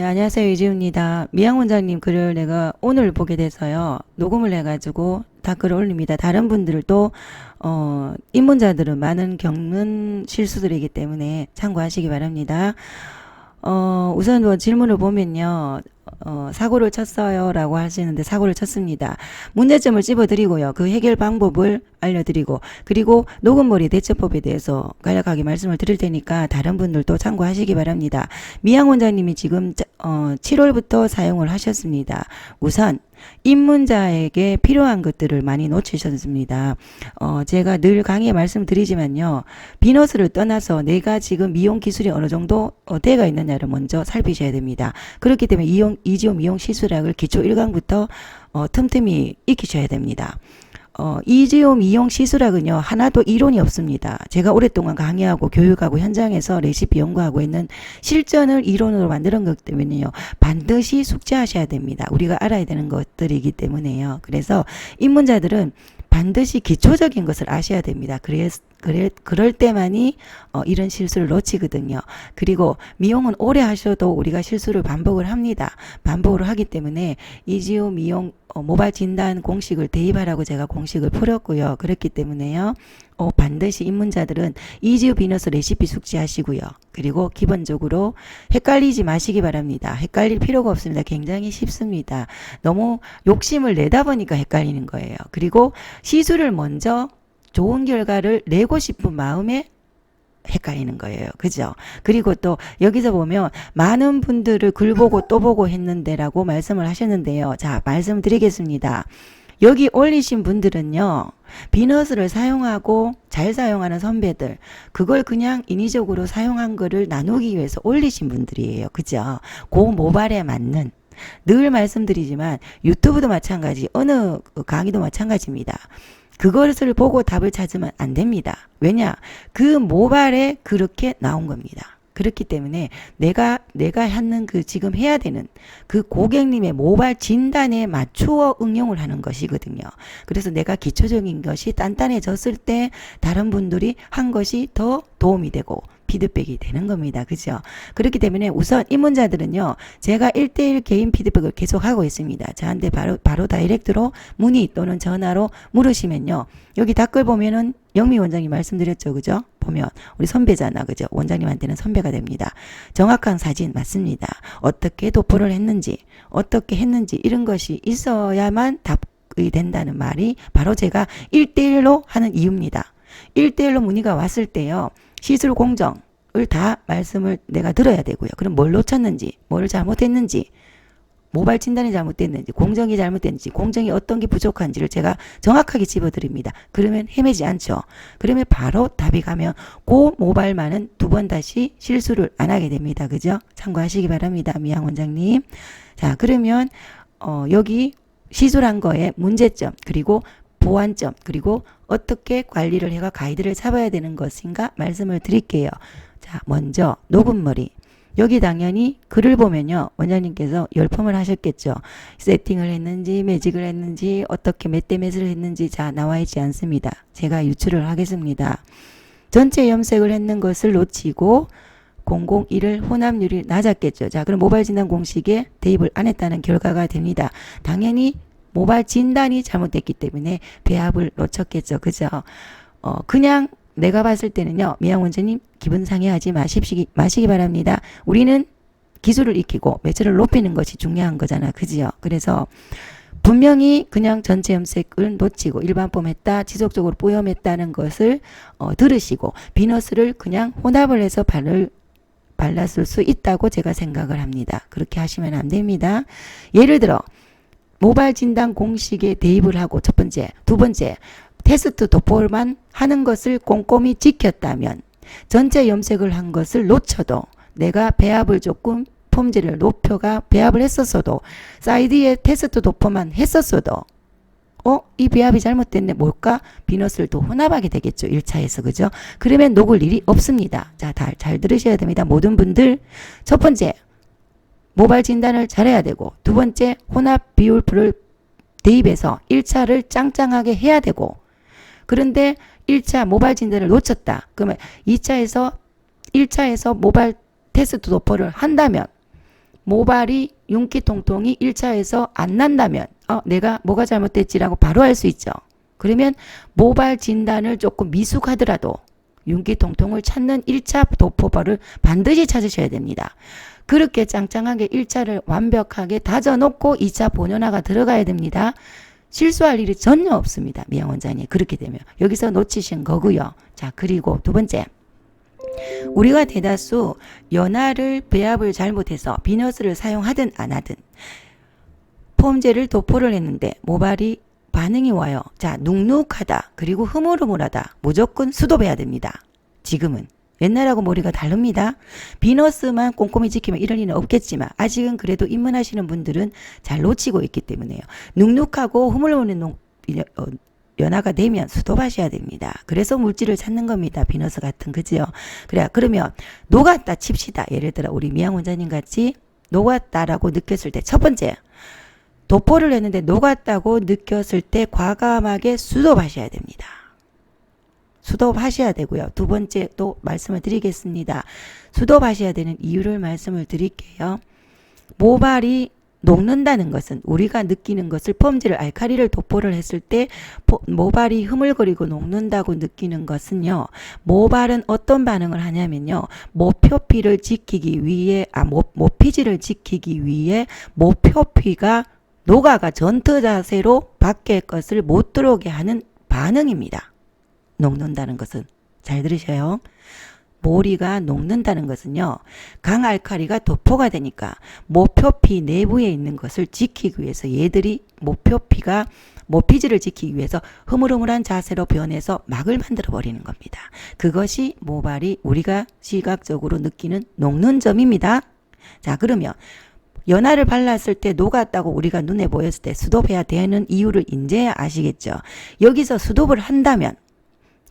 네, 안녕하세요. 이지우입니다. 미양 원장님 글을 내가 오늘 보게 돼서요. 녹음을 해가지고 댓글을 올립니다. 다른 분들도, 어, 입문자들은 많은 겪는 실수들이기 때문에 참고하시기 바랍니다. 어, 우선 뭐 질문을 보면요. 어, 사고를 쳤어요. 라고 하시는데 사고를 쳤습니다. 문제점을 찝어드리고요. 그 해결 방법을 알려드리고, 그리고 녹음머리 대처법에 대해서 간략하게 말씀을 드릴 테니까 다른 분들도 참고하시기 바랍니다. 미양 원장님이 지금, 자- 어, 7월부터 사용을 하셨습니다. 우선, 입문자에게 필요한 것들을 많이 놓치셨습니다. 어, 제가 늘 강의에 말씀드리지만요. 비너스를 떠나서 내가 지금 미용 기술이 어느 정도 어, 돼가 있느냐를 먼저 살피셔야 됩니다. 그렇기 때문에 이용, 이지오 미용 시술학을 기초 1강부터 어, 틈틈이 익히셔야 됩니다. 어, 이지오 미용 시술학은요, 하나도 이론이 없습니다. 제가 오랫동안 강의하고 교육하고 현장에서 레시피 연구하고 있는 실전을 이론으로 만드는 것 때문에요. 반드시 숙지하셔야 됩니다. 우리가 알아야 되는 것들이기 때문에요. 그래서 입문자들은 반드시 기초적인 것을 아셔야 됩니다. 그래, 그래, 그럴 때만이 어, 이런 실수를 놓치거든요. 그리고 미용은 오래 하셔도 우리가 실수를 반복을 합니다. 반복을 하기 때문에 이지오 미용 어, 모발 진단 공식을 대입하라고 제가 공식을 풀었고요. 그렇기 때문에요. 어, 반드시 입문자들은 이지오 비너스 레시피 숙지하시고요. 그리고 기본적으로 헷갈리지 마시기 바랍니다. 헷갈릴 필요가 없습니다. 굉장히 쉽습니다. 너무 욕심을 내다 보니까 헷갈리는 거예요. 그리고 시술을 먼저 좋은 결과를 내고 싶은 마음에 헷갈리는 거예요. 그죠? 그리고 또 여기서 보면 많은 분들을 글 보고 또 보고 했는데라고 말씀을 하셨는데요. 자, 말씀드리겠습니다. 여기 올리신 분들은요, 비너스를 사용하고 잘 사용하는 선배들, 그걸 그냥 인위적으로 사용한 거를 나누기 위해서 올리신 분들이에요. 그죠? 그 모발에 맞는. 늘 말씀드리지만 유튜브도 마찬가지, 어느 강의도 마찬가지입니다. 그것을 보고 답을 찾으면 안 됩니다. 왜냐? 그 모발에 그렇게 나온 겁니다. 그렇기 때문에 내가 내가 하는 그 지금 해야 되는 그 고객님의 모발 진단에 맞추어 응용을 하는 것이거든요. 그래서 내가 기초적인 것이 단단해졌을 때 다른 분들이 한 것이 더 도움이 되고 피드백이 되는 겁니다. 그죠? 그렇기 때문에 우선 입문자들은요, 제가 1대1 개인 피드백을 계속 하고 있습니다. 저한테 바로, 바로 다이렉트로 문의 또는 전화로 물으시면요. 여기 댓글 보면은 영미 원장님 말씀드렸죠. 그죠? 보면 우리 선배잖아. 그죠? 원장님한테는 선배가 됩니다. 정확한 사진 맞습니다. 어떻게 도포를 했는지, 어떻게 했는지 이런 것이 있어야만 답이 된다는 말이 바로 제가 1대1로 하는 이유입니다. 1대1로 문의가 왔을 때요. 시술 공정을 다 말씀을 내가 들어야 되고요. 그럼 뭘 놓쳤는지, 뭘 잘못했는지, 모발 진단이 잘못됐는지, 공정이 잘못됐는지, 공정이 어떤 게 부족한지를 제가 정확하게 집어드립니다. 그러면 헤매지 않죠. 그러면 바로 답이 가면 그 모발만은 두 번 다시 실수를 안 하게 됩니다. 그죠? 참고하시기 바랍니다. 미양 원장님. 자, 그러면 어, 여기 시술한 거에 문제점, 그리고 보완점, 그리고 어떻게 관리를 해가 가이드를 잡아야 되는 것인가 말씀을 드릴게요. 자, 먼저 녹음머리. 여기 당연히 글을 보면요. 원장님께서 열펌을 하셨겠죠. 세팅을 했는지, 매직을 했는지, 어떻게 몇대 몇을 했는지 자, 나와 있지 않습니다. 제가 유출을 하겠습니다. 전체 염색을 했는 것을 놓치고 001을 혼합률이 낮았겠죠. 자, 그럼 모발 진단 공식에 대입을 안 했다는 결과가 됩니다. 당연히 모발 진단이 잘못됐기 때문에 배합을 놓쳤겠죠. 그죠? 어, 그냥 내가 봤을 때는요, 미양 원장님 기분 상해하지 마십시기, 마시기 바랍니다. 우리는 기술을 익히고 매체를 높이는 것이 중요한 거잖아. 그지요? 그래서 분명히 그냥 전체 염색을 놓치고 일반펌 했다, 지속적으로 뿌염했다는 것을 어, 들으시고 비너스를 그냥 혼합을 해서 발을 발랐을 수 있다고 제가 생각을 합니다. 그렇게 하시면 안 됩니다. 예를 들어 모발 진단 공식에 대입을 하고 첫 번째, 두 번째 테스트 도포만 하는 것을 꼼꼼히 지켰다면 전체 염색을 한 것을 놓쳐도 내가 배합을 조금 폼질을 높여가 배합을 했었어도 사이드에 테스트 도포만 했었어도 어? 이 배합이 잘못됐네. 뭘까? 비너스를 또 혼합하게 되겠죠. 1차에서. 그죠? 그러면 녹을 일이 없습니다. 자, 다, 잘 들으셔야 됩니다. 모든 분들. 첫 번째, 모발 진단을 잘해야 되고, 두 번째, 혼합 비율표를 대입해서 1차를 짱짱하게 해야 되고, 그런데 1차 모발 진단을 놓쳤다. 그러면 2차에서 1차에서 모발 테스트 도포를 한다면 모발이 윤기 통통이 1차에서 안 난다면 어, 내가 뭐가 잘못됐지라고 바로 알 수 있죠. 그러면 모발 진단을 조금 미숙하더라도 윤기 통통을 찾는 1차 도포발을 반드시 찾으셔야 됩니다. 그렇게 짱짱하게 1차를 완벽하게 다져놓고 2차 본연화가 들어가야 됩니다. 실수할 일이 전혀 없습니다. 미양 원장님. 그렇게 되면. 여기서 놓치신 거고요. 자, 그리고 두 번째. 우리가 대다수 연화를 배합을 잘못해서 비너스를 사용하든 안 하든 폼제를 도포를 했는데 모발이 반응이 와요. 자, 눅눅하다. 그리고 흐물흐물하다. 무조건 수도해야 됩니다. 지금은. 옛날하고 머리가 다릅니다. 비너스만 꼼꼼히 지키면 이런 일은 없겠지만 아직은 그래도 입문하시는 분들은 잘 놓치고 있기 때문에요. 눅눅하고 흐물흐물한 농- 어, 연화가 되면 수도하셔야 됩니다. 그래서 물질을 찾는 겁니다. 비너스 같은 그지요. 그래 그러면 녹았다 칩시다. 예를 들어 우리 미양 원장님 같이 녹았다라고 느꼈을 때 첫 번째 도포를 했는데 녹았다고 느꼈을 때 과감하게 수도하셔야 됩니다. 수도하셔야 되고요. 두 번째 또 말씀을 드리겠습니다. 수도하셔야 되는 이유를 말씀을 드릴게요. 모발이 녹는다는 것은 우리가 느끼는 것을 펌지를 알카리를 도포를 했을 때 포- 모발이 흐물거리고 녹는다고 느끼는 것은요. 모발은 어떤 반응을 하냐면요. 모표피를 지키기 위해 아 모, 모피지를 지키기 위해 모표피가 녹아가 전투 자세로 밖의 것을 못 들어오게 하는 반응입니다. 녹는다는 것은 잘 들으셔요. 모리가 녹는다는 것은요. 강알칼리가 도포가 되니까 모표피 내부에 있는 것을 지키기 위해서 얘들이 모표피가 모피지를 지키기 위해서 흐물흐물한 자세로 변해서 막을 만들어 버리는 겁니다. 그것이 모발이 우리가 시각적으로 느끼는 녹는 점입니다. 자, 그러면 연화를 발랐을 때 녹았다고 우리가 눈에 보였을 때 수도해야 되는 이유를 이제 아시겠죠? 여기서 수도를 한다면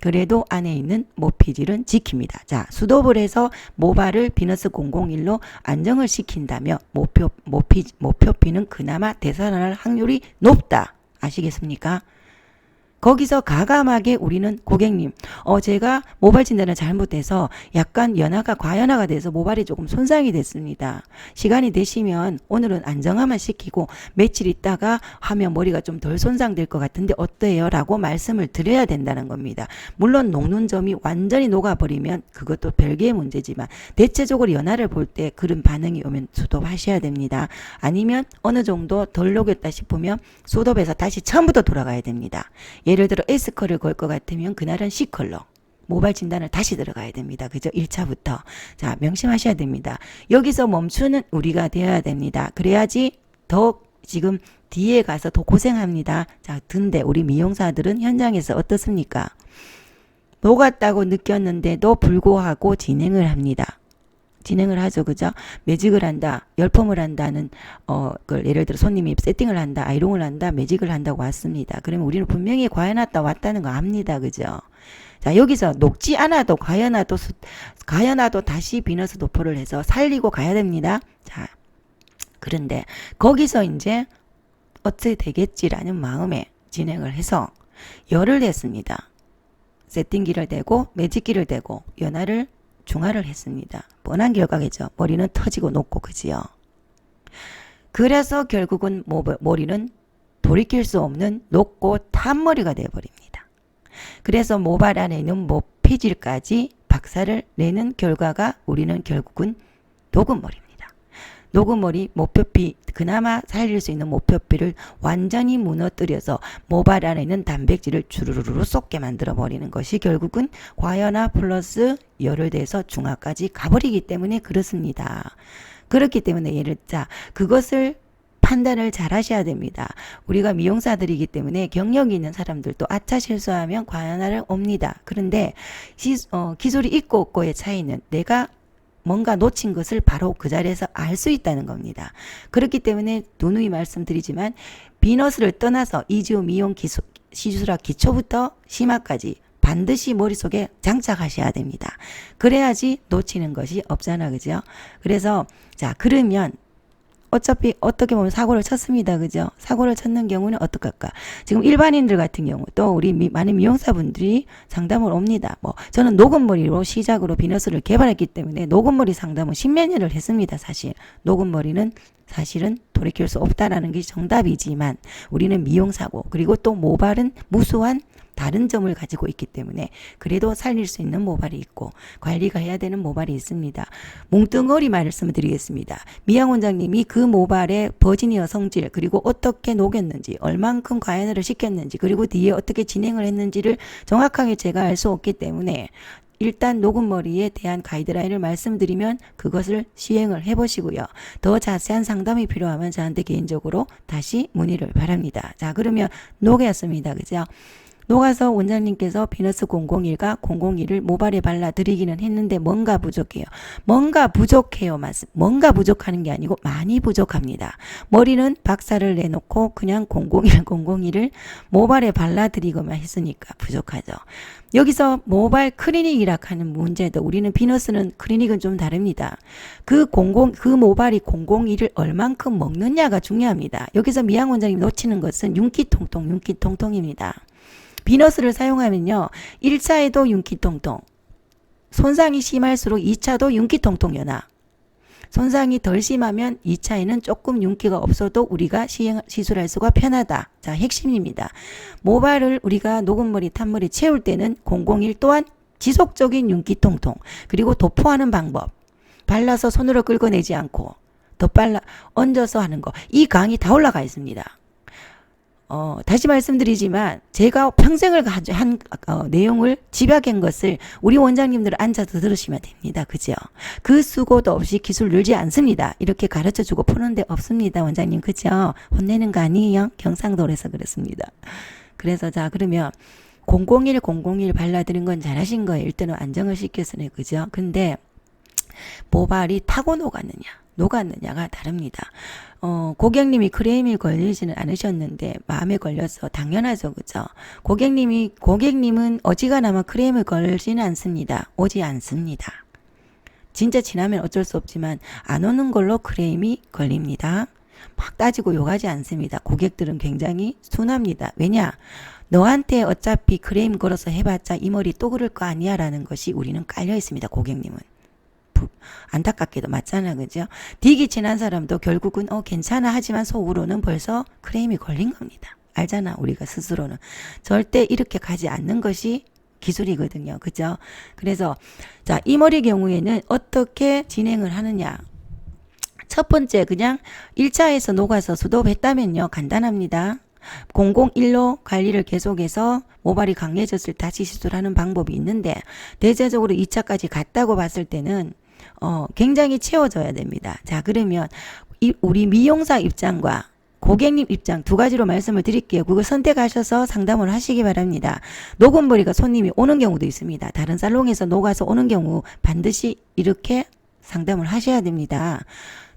그래도 안에 있는 모피질은 지킵니다. 자, 수도를 해서 모발을 비너스 001로 안정을 시킨다면 모표, 모피, 모표피는 그나마 되살아날 확률이 높다. 아시겠습니까? 거기서 가감하게 우리는 고객님, 어, 제가 모발 진단을 잘못해서 약간 연화가 과연화가 돼서 모발이 조금 손상이 됐습니다. 시간이 되시면 오늘은 안정화만 시키고 며칠 있다가 하면 머리가 좀 덜 손상될 것 같은데 어때요? 라고 말씀을 드려야 된다는 겁니다. 물론 녹는 점이 완전히 녹아버리면 그것도 별개의 문제지만 대체적으로 연화를 볼 때 그런 반응이 오면 수도하셔야 됩니다. 아니면 어느 정도 덜 녹였다 싶으면 수도해서 다시 처음부터 돌아가야 됩니다. 예를 들어 S컬을 걸 것 같으면 그날은 C컬러. 모발 진단을 다시 들어가야 됩니다. 그죠? 1차부터. 자, 명심하셔야 됩니다. 여기서 멈추는 우리가 되어야 됩니다. 그래야지 더 지금 뒤에 가서 더 고생합니다. 자, 근데 우리 미용사들은 현장에서 어떻습니까? 녹았다고 느꼈는데도 불구하고 진행을 합니다. 진행을 하죠. 그죠? 매직을 한다, 열펌을 한다는, 어, 그 예를 들어 손님이 세팅을 한다, 아이롱을 한다, 매직을 한다고 왔습니다. 그러면 우리는 분명히 과연하다 왔다는 거 압니다. 그죠? 자, 여기서 녹지 않아도 과연하도, 수- 과연하도 다시 비너스 도포를 해서 살리고 가야 됩니다. 자, 그런데 거기서 이제 어찌 되겠지라는 마음에 진행을 해서 열을 했습니다. 세팅기를 대고 매직기를 대고 연화를 중화를 했습니다. 뻔한 결과겠죠. 머리는 터지고 녹고 그지요. 그래서 결국은 모- 머리는 돌이킬 수 없는 녹고 탄 머리가 되어버립니다. 그래서 모발 안에 있는 모피질까지 박살을 내는 결과가 우리는 결국은 녹은 머리입니다. 녹은 머리 모표피 그나마 살릴 수 있는 모표피를 완전히 무너뜨려서 모발 안에 있는 단백질을 주르르르 쏟게 만들어 버리는 것이 결국은 과연화 플러스 열을 대서 중화까지 가버리기 때문에 그렇습니다. 그렇기 때문에 예를 자 그것을 판단을 잘 하셔야 됩니다. 우리가 미용사들이기 때문에 경력이 있는 사람들도 아차 실수하면 과연화를 옵니다. 그런데 시, 어, 기술이 있고 없고의 차이는 내가 뭔가 놓친 것을 바로 그 자리에서 알 수 있다는 겁니다. 그렇기 때문에 누누이 말씀드리지만 비너스를 떠나서 이지오 미용 기술, 시술학 기초부터 심화까지 반드시 머릿속에 장착하셔야 됩니다. 그래야지 놓치는 것이 없잖아, 그죠? 그래서, 자, 그러면 어차피 어떻게 보면 사고를 쳤습니다. 그죠? 사고를 쳤는 경우는 어떡할까? 지금 일반인들 같은 경우 또 우리 미- 많은 미용사분들이 상담을 옵니다. 뭐 저는 녹음머리로 시작으로 비너스를 개발했기 때문에 녹음머리 상담은 십몇 년을 했습니다. 사실 녹음머리는 사실은 돌이킬 수 없다라는 게 정답이지만 우리는 미용사고 그리고 또 모발은 무수한 다른 점을 가지고 있기 때문에 그래도 살릴 수 있는 모발이 있고 관리가 해야 되는 모발이 있습니다. 뭉뚱어리 말씀을 드리겠습니다. 미양 원장님이 그 모발의 버지니어 성질 그리고 어떻게 녹였는지 얼만큼 과연을 시켰는지 그리고 뒤에 어떻게 진행을 했는지를 정확하게 제가 알 수 없기 때문에 일단 녹음 머리에 대한 가이드라인을 말씀드리면 그것을 시행을 해보시고요. 더 자세한 상담이 필요하면 저한테 개인적으로 다시 문의를 바랍니다. 자, 그러면 녹였습니다. 그죠? 녹아서 원장님께서 비너스 001과 001을 모발에 발라드리기는 했는데 뭔가 부족해요. 뭔가 부족해요. 맞습. 뭔가 부족하는 게 아니고 많이 부족합니다. 머리는 박사를 내놓고 그냥 001, 001을 모발에 발라드리고만 했으니까 부족하죠. 여기서 모발 클리닉이라 하는 문제도 우리는 비너스는 클리닉은 좀 다릅니다. 그 00, 그 모발이 001을 얼만큼 먹느냐가 중요합니다. 여기서 미양 원장님 놓치는 것은 윤기통통, 윤기통통입니다. 비너스를 사용하면요. 1차에도 윤기통통. 손상이 심할수록 2차도 윤기통통 연화. 손상이 덜 심하면 2차에는 조금 윤기가 없어도 우리가 시행, 시술할 수가 편하다. 자, 핵심입니다. 모발을 우리가 녹음머리, 탄머리 채울 때는 001 또한 지속적인 윤기통통, 그리고 도포하는 방법. 발라서 손으로 긁어내지 않고, 더 빨라, 얹어서 하는 거. 이 강의 다 올라가 있습니다. 어, 다시 말씀드리지만 제가 평생을 가지 한 어, 내용을 집약한 것을 우리 원장님들 앉아서 들으시면 됩니다. 그죠? 그 수고도 없이 기술 늘지 않습니다. 이렇게 가르쳐 주고 푸는 데 없습니다. 원장님. 그죠? 혼내는 거 아니에요? 경상도에서 그렇습니다. 그래서 자, 그러면 001, 001 발라드린 건 잘하신 거예요. 일단은 안정을 시켰으네. 그죠? 근데 모발이 타고 녹았느냐, 녹았느냐가 다릅니다. 어, 고객님이 크레임이 걸리지는 않으셨는데 마음에 걸려서 당연하죠. 그죠? 고객님이 고객님은 어지간하면 크레임을 걸지는 않습니다. 오지 않습니다. 진짜 지나면 어쩔 수 없지만 안 오는 걸로 크레임이 걸립니다. 막 따지고 욕하지 않습니다. 고객들은 굉장히 순합니다. 왜냐? 너한테 어차피 크레임 걸어서 해봤자 이 머리 또 그럴 거 아니야 라는 것이 우리는 깔려 있습니다. 고객님은. 부- 안타깝게도 맞잖아. 그죠? 되게 친한 사람도 결국은 어 괜찮아 하지만 속으로는 벌써 크레임이 걸린 겁니다. 알잖아. 우리가 스스로는. 절대 이렇게 가지 않는 것이 기술이거든요. 그죠? 그래서 자, 이 머리 경우에는 어떻게 진행을 하느냐? 첫 번째 그냥 1차에서 녹아서 수도했다면요. 간단합니다. 001로 관리를 계속해서 모발이 강해졌을 때 다시 시술하는 방법이 있는데 대체적으로 2차까지 갔다고 봤을 때는 어, 굉장히 채워져야 됩니다. 자, 그러면 이, 우리 미용사 입장과 고객님 입장 두 가지로 말씀을 드릴게요. 그거 선택하셔서 상담을 하시기 바랍니다. 녹음머리가 손님이 오는 경우도 있습니다. 다른 살롱에서 녹아서 오는 경우 반드시 이렇게 상담을 하셔야 됩니다.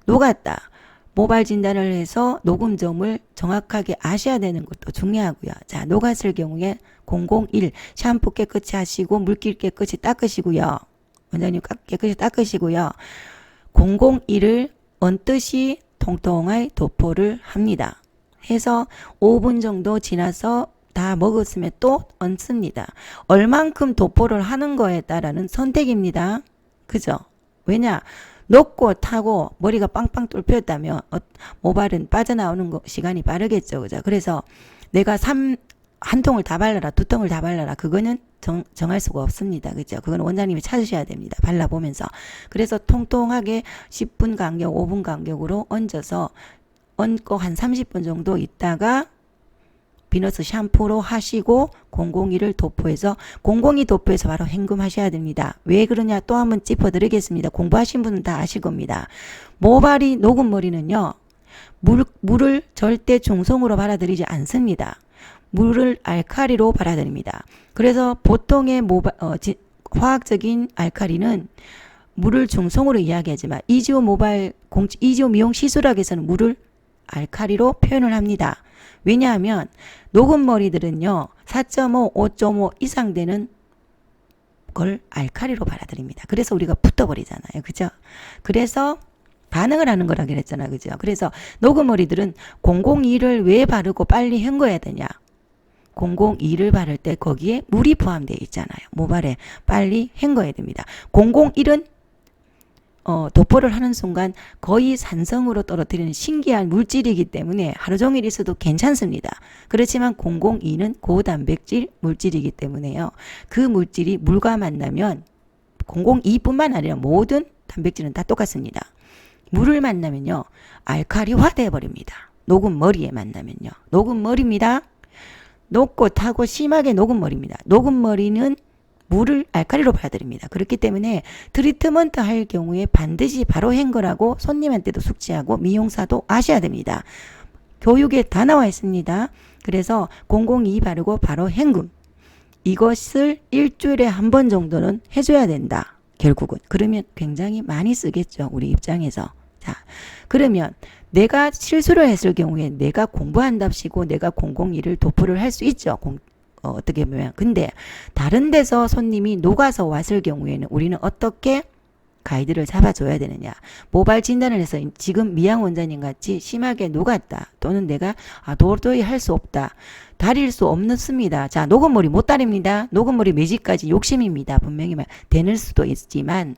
녹았다. 모발 진단을 해서 녹음점을 정확하게 아셔야 되는 것도 중요하고요. 자, 녹았을 경우에 001 샴푸 깨끗이 하시고 물길 깨끗이 닦으시고요. 원장님 까- 깨끗이 닦으시고요. 001을 언뜻이 통통하게 도포를 합니다. 해서 5분 정도 지나서 다 먹었으면 또 얹습니다. 얼만큼 도포를 하는 거에 따라는 선택입니다. 그죠? 왜냐? 녹고 타고 머리가 빵빵 뚫혔다면 어, 모발은 빠져나오는 거, 시간이 빠르겠죠. 그죠? 그래서 내가 삼, 한 통을 다 발라라, 두 통을 다 발라라. 그거는 정, 정할 수가 없습니다. 그죠? 그건 원장님이 찾으셔야 됩니다. 발라보면서. 그래서 통통하게 10분 간격, 5분 간격으로 얹어서 얹고 한 30분 정도 있다가 비너스 샴푸로 하시고 001을 도포해서 002 도포해서 바로 헹굼하셔야 됩니다. 왜 그러냐 또 한번 짚어드리겠습니다. 공부하신 분은 다 아실 겁니다. 모발이 녹은 머리는요. 물, 물을 절대 중성으로 받아들이지 않습니다. 물을 알카리로 받아들입니다. 그래서 보통의 모발, 어, 지, 화학적인 알카리는 물을 중성으로 이야기하지만 이지오 모발 공, 이지오 미용 시술학에서는 물을 알카리로 표현을 합니다. 왜냐하면 녹은 머리들은요 4.5, 5.5 이상 되는 걸 알카리로 받아들입니다. 그래서 우리가 붙어버리잖아요. 그죠? 그래서 반응을 하는 거라 그랬잖아. 그죠? 그래서 녹음머리들은 002를 왜 바르고 빨리 헹궈야 되냐? 002를 바를 때 거기에 물이 포함되어 있잖아요. 모발에 빨리 헹궈야 됩니다. 001은 어, 도포를 하는 순간 거의 산성으로 떨어뜨리는 신기한 물질이기 때문에 하루 종일 있어도 괜찮습니다. 그렇지만 002는 고단백질 물질이기 때문에요. 그 물질이 물과 만나면 002뿐만 아니라 모든 단백질은 다 똑같습니다. 물을 만나면요. 알카리화 돼 버립니다. 녹은 머리에 만나면요. 녹은 머리입니다. 녹고 타고 심하게 녹은 머리입니다. 녹은 머리는 물을 알카리로 받아들입니다. 그렇기 때문에 트리트먼트 할 경우에 반드시 바로 헹거라고 손님한테도 숙지하고 미용사도 아셔야 됩니다. 교육에 다 나와 있습니다. 그래서 002 바르고 바로 헹굼. 이것을 일주일에 한 번 정도는 해줘야 된다. 결국은. 그러면 굉장히 많이 쓰겠죠. 우리 입장에서. 자, 그러면 내가 실수를 했을 경우에 내가 공부한답시고 내가 002를 도포를 할 수 있죠. 공, 어, 어떻게 보면. 근데 다른 데서 손님이 녹아서 왔을 경우에는 우리는 어떻게 가이드를 잡아줘야 되느냐. 모발 진단을 해서 지금 미양 원장님 같이 심하게 녹았다. 또는 내가 아, 도저히 할 수 없다. 다릴 수 없습니다. 자, 녹은 머리 못 다립니다. 녹은 머리 매직까지 욕심입니다. 분명히 말, 되는 수도 있지만,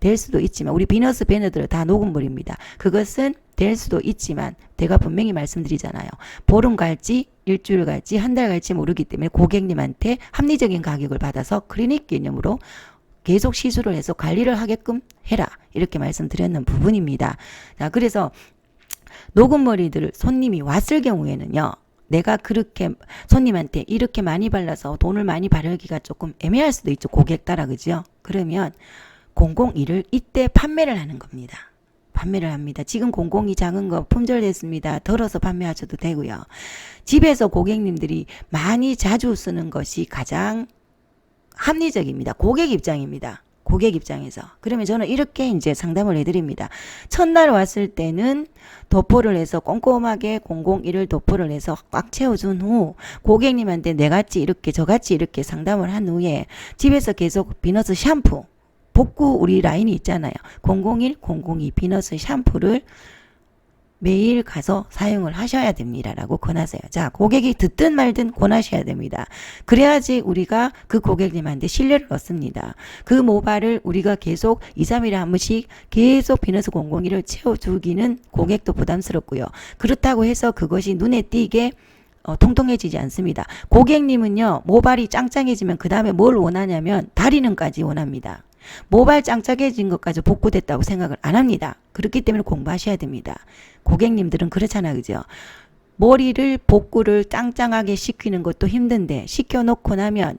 될 수도 있지만, 우리 비너스 베너들 다 녹은 머리입니다. 그것은 될 수도 있지만, 제가 분명히 말씀드리잖아요. 보름 갈지, 일주일 갈지, 한 달 갈지 모르기 때문에 고객님한테 합리적인 가격을 받아서 클리닉 개념으로 계속 시술을 해서 관리를 하게끔 해라. 이렇게 말씀드렸는 부분입니다. 자, 그래서 녹은 머리들을 손님이 왔을 경우에는요. 내가 그렇게 손님한테 이렇게 많이 발라서 돈을 많이 바르기가 조금 애매할 수도 있죠. 고객 따라 그죠? 그러면 001을 이때 판매를 하는 겁니다. 판매를 합니다. 지금 002 작은 거 품절됐습니다. 덜어서 판매하셔도 되고요. 집에서 고객님들이 많이 자주 쓰는 것이 가장 합리적입니다. 고객 입장입니다. 고객 입장에서. 그러면 저는 이렇게 이제 상담을 해드립니다. 첫날 왔을 때는 도포를 해서 꼼꼼하게 001을 도포를 해서 꽉 채워준 후 고객님한테 내같이 이렇게 저같이 이렇게 상담을 한 후에 집에서 계속 비너스 샴푸 복구 우리 라인이 있잖아요. 001, 002 비너스 샴푸를 매일 가서 사용을 하셔야 됩니다 라고 권하세요. 자, 고객이 듣든 말든 권하셔야 됩니다. 그래야지 우리가 그 고객님한테 신뢰를 얻습니다. 그 모발을 우리가 계속 2, 3일에 한 번씩 계속 비너스 001을 채워주기는 고객도 부담스럽고요. 그렇다고 해서 그것이 눈에 띄게 어, 통통해지지 않습니다. 고객님은요, 모발이 짱짱해지면 그 다음에 뭘 원하냐면 다리는까지 원합니다. 모발 짱짱해진 것까지 복구됐다고 생각을 안 합니다. 그렇기 때문에 공부하셔야 됩니다. 고객님들은 그렇잖아, 그죠? 머리를 복구를 짱짱하게 시키는 것도 힘든데 시켜놓고 나면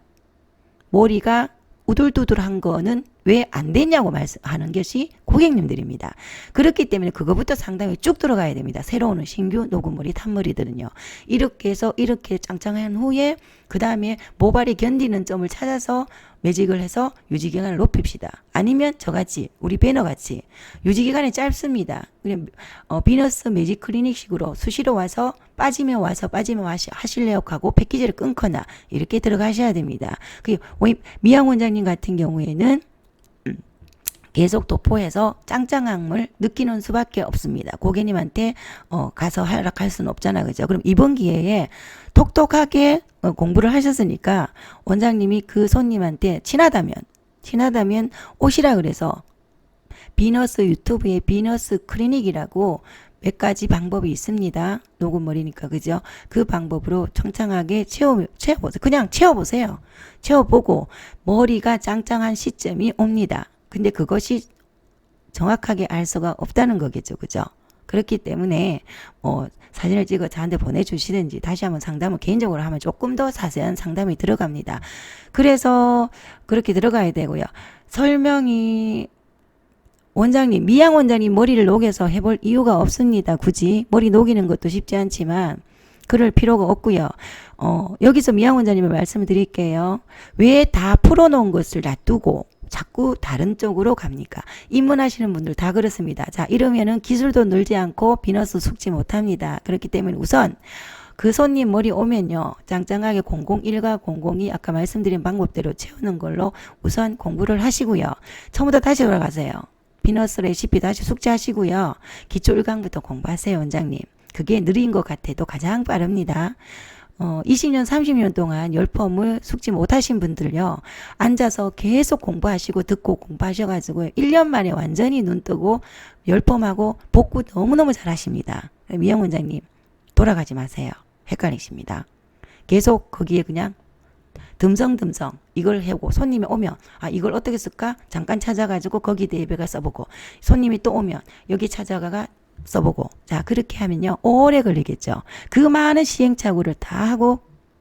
머리가 우둘두둘한 거는 왜안 됐냐고 말씀하는 것이 고객님들입니다. 그렇기 때문에 그거부터 상담에 쭉 들어가야 됩니다. 새로운 신규 녹음머리 탄머리들은요. 이렇게 해서 이렇게 짱짱한 후에 그 다음에 모발이 견디는 점을 찾아서 매직을 해서 유지기간을 높입시다. 아니면 저같이 우리 배너같이 유지기간이 짧습니다. 그냥 어, 비너스 매직 클리닉식으로 수시로 와서 빠지면 와서 빠지면 와시, 하실래요 하고 패키지를 끊거나 이렇게 들어가셔야 됩니다. 그 미양 원장님 같은 경우에는 음, 계속 도포해서 짱짱함을 느끼는 수밖에 없습니다. 고객님한테 어, 가서 하락할 수는 없잖아, 그죠? 그럼 이번 기회에 똑똑하게 어, 공부를 하셨으니까 원장님이 그 손님한테 친하다면 친하다면 오시라 그래서 비너스 유튜브에 비너스 클리닉이라고 몇 가지 방법이 있습니다. 녹음머리니까 그죠? 그 방법으로 청창하게 채워 채워보세요. 그냥 채워보세요. 채워보고 머리가 짱짱한 시점이 옵니다. 근데 그것이 정확하게 알 수가 없다는 거겠죠, 그죠? 그렇기 때문에 뭐 사진을 찍어 저한테 보내주시든지 다시 한번 상담을 개인적으로 하면 조금 더 자세한 상담이 들어갑니다. 그래서 그렇게 들어가야 되고요. 설명이 원장님, 미양 원장님 머리를 녹여서 해볼 이유가 없습니다. 굳이 머리 녹이는 것도 쉽지 않지만 그럴 필요가 없고요. 어, 여기서 미양 원장님을 말씀을 드릴게요. 왜 다 풀어놓은 것을 놔두고 자꾸 다른 쪽으로 갑니까? 입문하시는 분들 다 그렇습니다. 자, 이러면은 기술도 늘지 않고 비너스 숙지 못합니다. 그렇기 때문에 우선 그 손님 머리 오면요. 짱짱하게 001과 002 아까 말씀드린 방법대로 채우는 걸로 우선 공부를 하시고요. 처음부터 다시 돌아가세요. 비너스 레시피 다시 숙지하시고요. 기초 1강부터 공부하세요, 원장님. 그게 느린 것 같아도 가장 빠릅니다. 어, 20년, 30년 동안 열펌을 숙지 못하신 분들요, 앉아서 계속 공부하시고 듣고 공부하셔가지고 1년 만에 완전히 눈 뜨고 열펌하고 복구 너무너무 잘하십니다. 미영 원장님, 돌아가지 마세요. 헷갈리십니다. 계속 거기에 그냥 듬성듬성 이걸 해고 손님이 오면 아 이걸 어떻게 쓸까 잠깐 찾아가지고 거기 대비가 써보고 손님이 또 오면 여기 찾아가가 써보고 자 그렇게 하면요 오래 걸리겠죠 그 많은 시행착오를 다 하고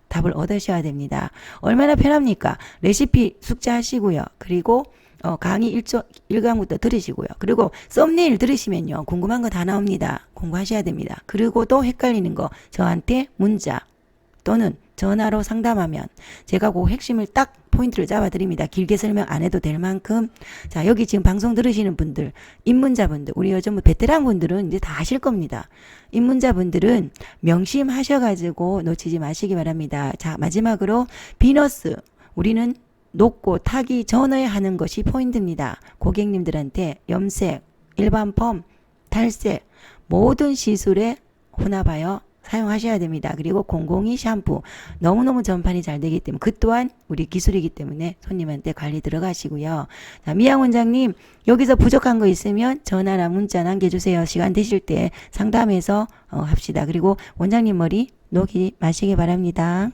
답을 얻으셔야 됩니다 얼마나 편합니까 레시피 숙지하시고요 그리고 어, 강의 1조 1강부터 들으시고요. 그리고 썸네일 들으시면요. 궁금한 거 다 나옵니다. 공부하셔야 됩니다. 그리고 또 헷갈리는 거 저한테 문자 또는 전화로 상담하면 제가 그 핵심을 딱 포인트를 잡아 드립니다. 길게 설명 안 해도 될 만큼. 자, 여기 지금 방송 들으시는 분들, 입문자분들, 우리 요즘 뭐 베테랑 분들은 이제 다 아실 겁니다. 입문자분들은 명심하셔가지고 놓치지 마시기 바랍니다. 자, 마지막으로 비너스. 우리는 녹고 타기 전에 하는 것이 포인트입니다. 고객님들한테 염색, 일반 펌, 탈색, 모든 시술에 혼합하여 사용하셔야 됩니다. 그리고 002 샴푸 너무너무 전판이 잘 되기 때문에 그 또한 우리 기술이기 때문에 손님한테 관리 들어가시고요. 자, 미양 원장님 여기서 부족한 거 있으면 전화나 문자 남겨주세요. 시간 되실 때 상담해서 어, 합시다. 그리고 원장님 머리 녹이 마시기 바랍니다.